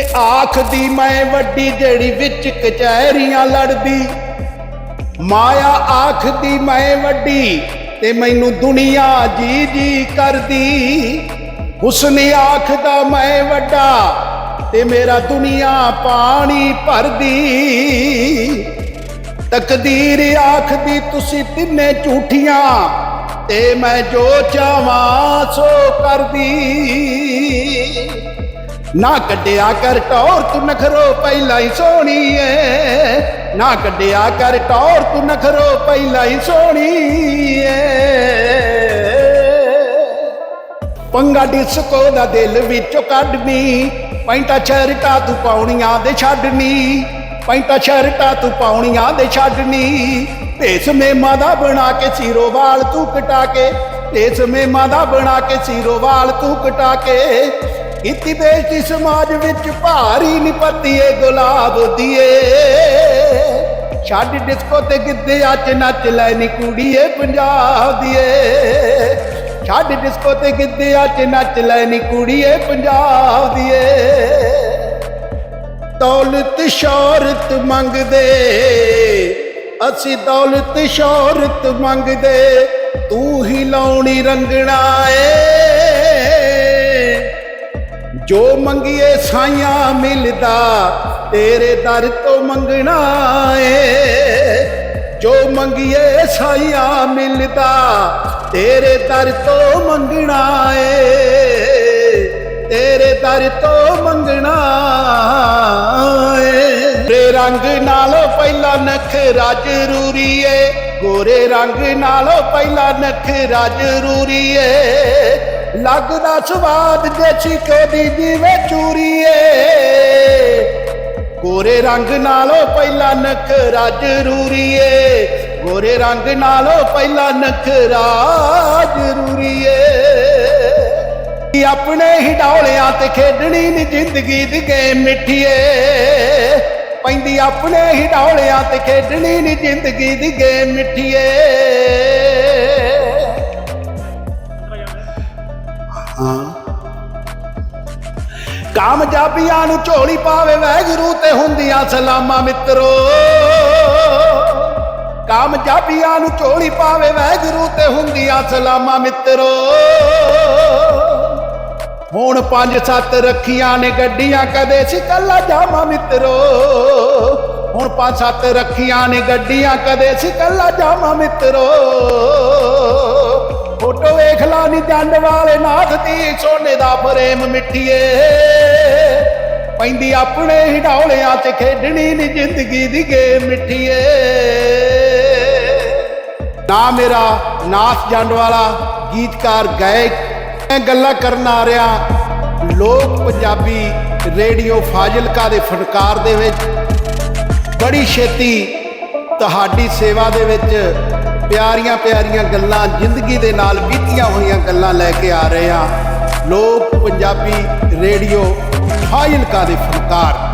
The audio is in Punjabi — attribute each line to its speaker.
Speaker 1: ਨੇ ਆਖਦੀ ਮੈਂ ਵੱਡੀ ਜਿਹੜੀ ਵਿੱਚ ਕਚਹਿਰੀਆਂ ਲੜਦੀ। ਮਾਇਆ ਆਖਦੀ ਮੈਂ ਵੱਡੀ ਤੇ ਮੈਨੂੰ ਦੁਨੀਆ ਜੀ ਜੀ ਕਰਦੀ। ਹੁਸਨ ਆਖਦਾ ਮੈਂ ਵੱਡਾ ਤੇ ਮੇਰਾ ਦੁਨੀਆ ਪਾਣੀ ਭਰਦੀ। ਤਕਦੀਰ ਆਖਦੀ ਤੁਸੀਂ ਤਿੰਨੇ ਝੂਠੀਆਂ ਤੇ ਮੈਂ ਜੋ ਚਾਹਾਂ ਸੋ ਕਰਦੀ। ਨਾ ਕੱਢਿਆ ਕਰ ਟੌਰ ਤੂੰ ਨਖਰੋ ਪਹਿਲਾਂ ਹੀ ਸੋਹਣੀ ਏ। ਨਾ ਕੱਢਿਆ ਕਰ ਟੌਰ ਤੂੰ ਨਖਰੋ ਪਹਿਲਾਂ ਹੀ ਸੋਹਣੀ ਏ। ਪੰਗਾ ਡਿਸਕੋ ਦਾ ਦਿਲ ਵਿੱਚੋਂ ਕੱਢਨੀ, ਪੈਂਟਾ ਸ਼ਰਟਾ ਤੂੰ ਪਾਉਣੀਆਂ ਦੇ ਛੱਡਨੀ, ਪੈਂਟਾ ਸ਼ਰਟਾ ਤੂੰ ਪਾਉਣੀਆਂ ਦੇ ਛੱਡਨੀ। ਭੇਸ ਮੇਮਾ ਦਾ ਬਣਾ ਕੇ ਸੀਰੋ ਵਾਲ ਤੂੰ ਕਟਾ ਕੇ, ਭੇਸ ਮੇਮਾ ਦਾ ਬਣਾ ਕੇ ਸੀਰੋ ਵਾਲ ਤੂੰ ਕਟਾ ਕੇ। ਕੀਤੀ ਬੇਇੱਜ਼ਤੀ ਸਮਾਜ ਵਿੱਚ ਭਾਰੀ ਨਿਪਤੀਏ ਗੁਲਾਬ ਦੀਏ। ਛੱਡ ਡਿਸਕੋ ਤੇ ਗਿੱਧੇ ਚ ਨੱਚ ਲੈ ਨੀ ਕੁੜੀਏ ਪੰਜਾਬ ਦੀਏ। ਛੱਡ ਡਿਸਕੋ ਤੇ ਗਿੱਧੇ ਚ ਨੱਚ ਲੈ ਨੀ ਕੁੜੀਏ ਪੰਜਾਬ ਦੀਏ। ਦੌਲਤ ਸ਼ੌਹਰਤ ਮੰਗਦੇ, ਅਸੀਂ ਦੌਲਤ ਸ਼ੌਹਰਤ ਮੰਗਦੇ, ਤੂੰ ਹੀ ਲਾਉਣੀ ਰੰਗਣਾ ਏ। ਜੋ ਮੰਗੀਏ ਸਾਈਆਂ ਮਿਲਦਾ, ਤੇਰੇ ਦਰ ਤੋਂ ਮੰਗਣਾ ਏ। ਜੋ ਮੰਗੀਏ ਸਾਈਆਂ ਮਿਲਦਾ, ਤੇਰੇ ਦਰ ਤੋਂ ਮੰਗਣਾ ਏ। ਤੇਰੇ ਦਰ ਤੋਂ ਮੰਗਣਾ ਏ। ਰੇ ਰੰਗ ਨਾਲੋਂ ਪਹਿਲਾਂ ਨਖਰਾ ਜ਼ਰੂਰੀ ਏ। ਗੋਰੇ ਰੰਗ ਨਾਲੋਂ ਪਹਿਲਾਂ ਨਖਰਾ ਜ਼ਰੂਰੀ ਏ। ਲੱਗਦਾ ਸਵਾਦ ਦੇਸੀ ਕੋਦੀ ਜਿਵੇਂ ਚੂਰੀ ਏ ਗੋਰੇ ਰੰਗ ਨਾਲੋਂ ਪਹਿਲਾਂ ਨਖਰਾ ਜ਼ਰੂਰੀਏ ਏ ਗੋਰੇ ਰੰਗ ਨਾਲੋਂ ਪਹਿਲਾਂ ਨਖਰਾ ਜ਼ਰੂਰੀਏ ਆਪਣੇ ਹੀ ਡੌਲਿਆਂ ਤੇ ਖੇਡਣੀ ਨੀ ਜ਼ਿੰਦਗੀ ਦੀ ਗੇਮ ਮਿੱਠੀਏ। ਪੈਂਦੀ ਆਪਣੇ ਹੀ ਡੌਲਿਆਂ ਤੇ ਖੇਡਣੀ ਨੀ ਜ਼ਿੰਦਗੀ ਦੀ ਗੇਮ ਮਿੱਠੀਏ। ਕਾਮਯਾਬੀਆਂ ਨੂੰ ਝੋਲੀ ਪਾਵੇ ਵੈਗਰੂ ਤੇ ਹੁੰਦੀਆਂ ਸਲਾਮਾਂ ਮਿੱਤਰੋ। ਕਾਮਯਾਬੀਆਂ ਨੂੰ ਝੋਲੀ ਪਾਵੇ ਵੈਗਰੂ ਤੇ ਹੁੰਦੀਆਂ ਸਲਾਮਾਂ ਮਿੱਤਰੋ। ਹੁਣ ਪੰਜ ਸੱਤ ਰੱਖੀਆਂ ਨੇ ਗੱਡੀਆਂ, ਕਦੇ ਸੀ ਕੱਲਾ ਜਾਵਾਂ ਮਿੱਤਰੋ। ਹੁਣ ਪੰਜ ਸੱਤ ਰੱਖੀਆਂ ਨੇ ਗੱਡੀਆਂ, ਕਦੇ ਸੀ ਕੱਲਾ ਜਾਵਾਂ ਮਿੱਤਰੋ। ਫੋਟੋ ਵੇਖ ਲਾ ਨੀ ਜੰਡ ਵਾਲੇ ਨਾਥ ਦੀ, ਸੋਨੇ ਦਾ ਫਰੇਮ ਮਿੱਠੀਏ। ਪੈਂਦੀ ਆਪਣੇ ਹੀ ਢੌਲਿਆਂ ਤੇ ਖੇਡਣੀ ਨੀ ਜ਼ਿੰਦਗੀ ਦੀ ਗੇਮ ਮਿੱਠੀਏ। ਨਾ ਮੇਰਾ ਨਾਥ ਜੰਡ ਵਾਲਾ ਗੀਤਕਾਰ ਗਾਇਕ, ਮੈਂ ਗੱਲਾਂ ਕਰਨ ਆ ਰਿਹਾ। ਲੋਕ ਪੰਜਾਬੀ ਰੇਡੀਓ ਫਾਜ਼ਿਲਕਾ ਦੇ ਫਨਕਾਰ ਦੇ ਵਿੱਚ, ਬੜੀ ਛੇਤੀ ਤੁਹਾਡੀ ਸੇਵਾ ਦੇ ਵਿੱਚ ਪਿਆਰੀਆਂ ਪਿਆਰੀਆਂ ਗੱਲਾਂ, ਜ਼ਿੰਦਗੀ ਦੇ ਨਾਲ ਬੀਤੀਆਂ ਹੋਈਆਂ ਗੱਲਾਂ ਲੈ ਕੇ ਆ ਰਹੇ ਹਾਂ। ਲੋਕ ਪੰਜਾਬੀ ਰੇਡੀਓ, ਫਾਜ਼ਿਲਕਾ ਦੇ ਫਨਕਾਰ